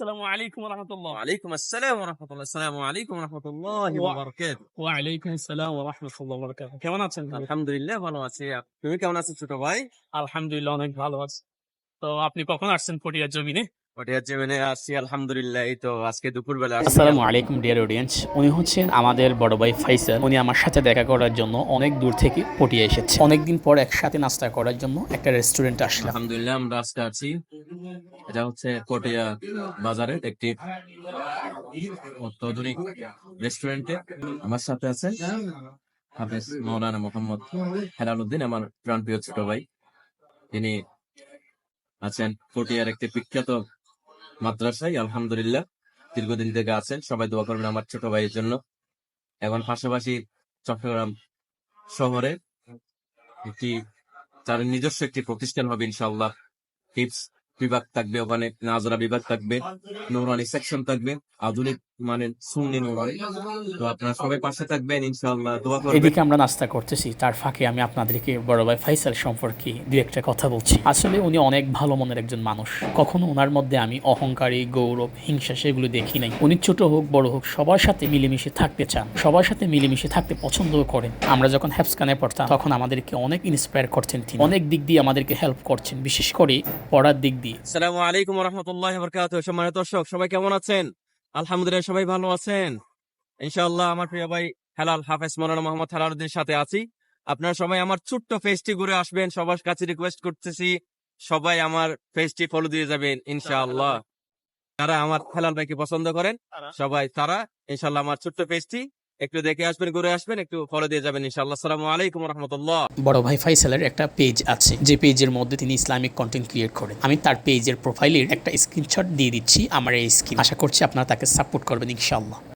আসসালামু আলাইকুম রহমতুল্লাহ ওয়ালাইকুম আসসালাম ওয়া রাহমাতুল্লাহ আসসালামু আলাইকুম ওয়া রাহমাতুল্লাহি ওয়া বারাকাতুহু ওয়ালাইকুম আসসালাম ওয়া রাহমাতুল্লাহ ওয়া বারাকাতুহু কেমন আছেন ভাই? আলহামদুলিল্লাহ ভালো আছি আপ- তুমি কেমন আছো ছোট ভাই আলহামদুলিল্লাহ অনেক ভালো আছি তো আপনি কখন আসছেন পটিয়ার জমিনে? আসছি আলহামদুলিল্লাহ এই তো আজকে দুপুরবেলা আসছি। আসসালামু আলাইকুম ডিয়ার অডিয়েন্স উনি হচ্ছেন আমাদের বড় ভাই ফাইসাল। উনি আমার সাথে দেখা করার জন্য অনেক দূর থেকে পটিয়ে এসেছে। অনেকদিন পর একসাথে নাস্তা করার জন্য একটা রেস্টুরেন্টে আসলাম। আলহামদুলিল্লাহ আমরা আজকে আছি। এটা হচ্ছে পটিয়া বাজারের একটি অত্যাধুনিক রেস্টুরেন্টে আমার সাথে আছে হাফেজ মৌলানা মোহাম্মদ হেলালুদ্দিন আমার প্রাণপ্রিয় ছোট ভাই। তিনি আছেন পটিয়ার একটি বিখ্যাত মাদ্রাসায়, আলহামদুলিল্লাহ। দীর্ঘদিন থেকে আছেন। সবাই দোয়া করবেন আমার ছোট ভাইয়ের জন্য। এখন পাশাপাশি চট্টগ্রাম শহরে একটি, তার নিজস্ব একটি প্রতিষ্ঠান হবে ইনশাল্লাহ বিভাগ থাকবে ওখানে, নাজরা বিভাগ থাকবে নৌরানি সেকশন থাকবে, আধুনিক মানে সুন্নি তো আপনারা সবাই পাশে থাকবেন ইনশাআল্লাহ। দোয়া করবেন। এদিকে আমরা নাস্তা করতেছি। তার ফাঁকে আমি আপনাদেরকে বড় ভাই ফাইসাল সম্পর্কে দু একটা কথা বলছি। আসলে উনি অনেক ভালো মনের একজন মানুষ। কখনো ওনার মধ্যে আমি অহংকারী গৌরব হিংসা সেগুলো দেখি নাই। উনি ছোট হোক বড় হোক সবার সাথে মিলেমিশে থাকতে চান। সবার সাথে মিলেমিশে থাকতে পছন্দও করেন। আমরা যখন হ্যাপসকানে পড়তাম তখন আমাদেরকে অনেক ইন্সপায়ার করছেন তিনি। অনেক দিক দিয়ে আমাদেরকে হেল্প করছেন বিশেষ করে পড়ার দিক দিয়ে। আসসালামু আলাইকুম রহমতুল্লাহ বরকাত সম্মানিত দর্শক সবাই কেমন আছেন? আলহামদুলিল্লাহ সবাই ভালো আছেন? ইনশাআল্লাহ আমার প্রিয় ভাই হেলাল হাফেজ মৌলানা মোহাম্মদ হেলালুদ্দিন সাথে আছি। আপনার সবাই আমার ছোট্ট ফেসটি ঘুরে আসবেন সবার কাছে রিকোয়েস্ট করতেছি সবাই আমার ফেসটি ফলো দিয়ে যাবেন ইনশাআল্লাহ। যারা আমার হেলাল ভাইকে পছন্দ করেন সবাই তারা ইনশাল্লাহ আমার ছোট্ট ফেসটি একটু দেখে আসবেন, ঘুরে আসবেন, একটু ফলো দিয়ে যাবেন ইনশাআল্লাহ। আসসালামু আলাইকুম রহমতুল্লাহ বড় ভাই ফাইসালের একটা পেজ আছে, যে পেজের মধ্যে তিনি ইসলামিক কন্টেন্ট ক্রিয়েট করেন। আমি তার পেজের প্রোফাইলের একটা স্ক্রিনশট দিয়ে দিচ্ছি আমার এই স্ক্রিন আশা করছি আপনারা তাকে সাপোর্ট করবেন ইনশাআল্লাহ।